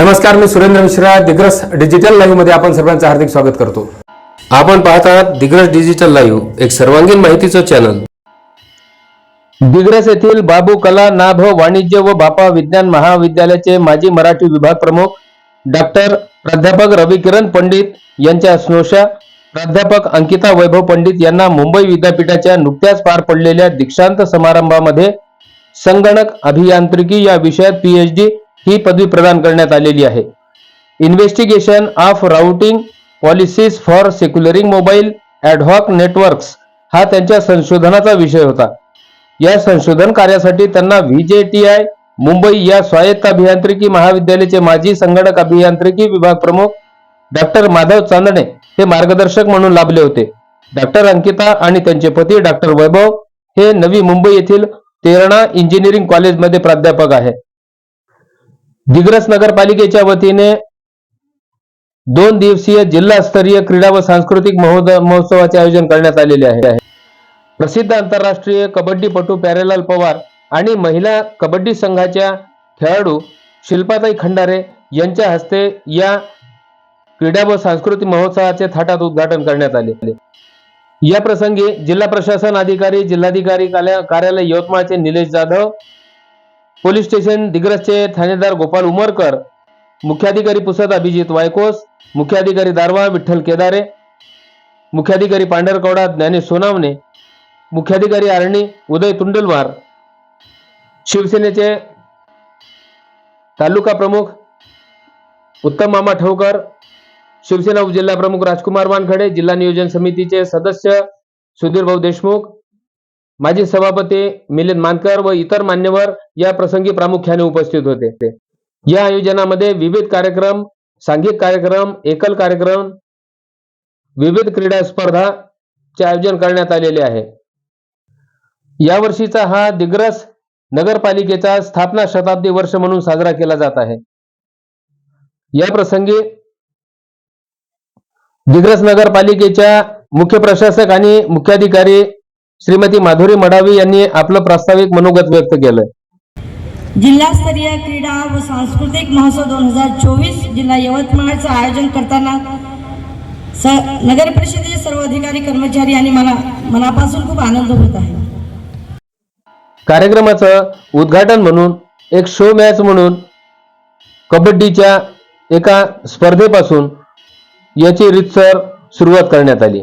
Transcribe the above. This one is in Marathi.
नमस्कार मी सुरेंद्र मिश्रा दिग्रस डिजिटल लाईव्हमध्ये आपण सर्वांचं हार्दिक स्वागत करतो. आपण पाहत आहात दिग्रस डिजिटल लाईव्ह एक सर्वांगीण माहितीचं चॅनल दिग्रस येथील बाबू कला नाभ वाणिज्य व बापा विज्ञान महाविद्यालयाचे माजी मराठी विभाग प्रमुख डॉक्टर प्राध्यापक रविकिरण पंडित यांच्या स्नोशा प्राध्यापक अंकिता वैभव पंडित यांना मुंबई विद्यापीठाच्या नुकत्याच पार पडलेल्या दीक्षांत समारंभामध्ये संगणक अभियांत्रिकी या विषयात पीएचडी ही पदवी प्रदान करण्यात आलेली आहे. Investigation of routing policies for securing mobile ad hoc networks हा त्यांच्या संशोधनाचा विषय होता. या संशोधन कार्यासाठी त्यांना व्हीजेटीआय मुंबई या स्वायत्त अभियांत्रिकी महाविद्यालयाचे माजी संगणक अभियांत्रिकी विभाग प्रमुख डॉक्टर माधव चांदणे हे मार्गदर्शक म्हणून लाभले होते. डॉक्टर अंकिता आणि त्यांचे पती डॉक्टर वैभव हे नवी मुंबई येथील तेरणा इंजिनिअरिंग कॉलेजमध्ये प्राध्यापक आहे दिग्रस नगरपालिकेच्या वतीने दोन दिवसीय जिल्हास्तरीय क्रीडा व सांस्कृतिक महोत्सवाचे आयोजन करण्यात आलेले आहे. प्रसिद्ध आंतरराष्ट्रीय कबड्डीपटू प्यारेलाल पवार आणि महिला कबड्डी संघाच्या खेळाडू शिल्पाताई खंडारे यांच्या हस्ते या क्रीडा व सांस्कृतिक महोत्सवाचे थाटात उद्घाटन करण्यात आले. या प्रसंगी जिल्हा प्रशासन अधिकारी जिल्हाधिकारी कार्यालय यवतमाळचे निलेश जाधव पोलीस स्टेशन दिग्रसचे ठाणेदार गोपाल उमरकर मुख्याधिकारी पुसद अभिजित वायकोस मुख्याधिकारी दारवा विठ्ठल केदारे मुख्याधिकारी पांढरकवडा ज्ञानेश सोनावणे मुख्याधिकारी आरणी उदय तुंडलवार शिवसेनेचे तालुका प्रमुख उत्तम मामा ठवकर शिवसेना उपजिल्हा प्रमुख राजकुमार वानखडे जिल्हा नियोजन समितीचे सदस्य सुधीर भाऊ देशमुख माजी सभापती मिलिंद मानकर व इतर मान्यवर या प्रसंगी प्रामुख्याने उपस्थित होते. या आयोजनामध्ये विविध कार्यक्रम सांघिक कार्यक्रम एकल कार्यक्रम विविध क्रीडा स्पर्धा चे आयोजन करण्यात आलेले आहे. यावर्षीचा हा दिग्रस नगरपालिकेचा स्थापना शताब्दी वर्ष म्हणून साजरा केला जात आहे. या प्रसंगी दिग्रस नगरपालिकेच्या मुख्य प्रशासक आणि मुख्याधिकारी श्रीमती माधुरी मडावी यांनी आपलं प्रास्ताविक मनोगत व्यक्त केलं जिल्हास्तरीय क्रीडा व सांस्कृतिक महोत्सव दोन हजार चोवीस जिल्हा यवतमाळचं आयोजन करताना स नगर परिषदेचे सर्व अधिकारी कर्मचारी आणि मला मनापासून खूप आनंद होत आहे. कार्यक्रमाचं उद्घाटन म्हणून एक शो मॅच म्हणून कबड्डीच्या एका स्पर्धेपासून याची रितसर सुरुवात करण्यात आली.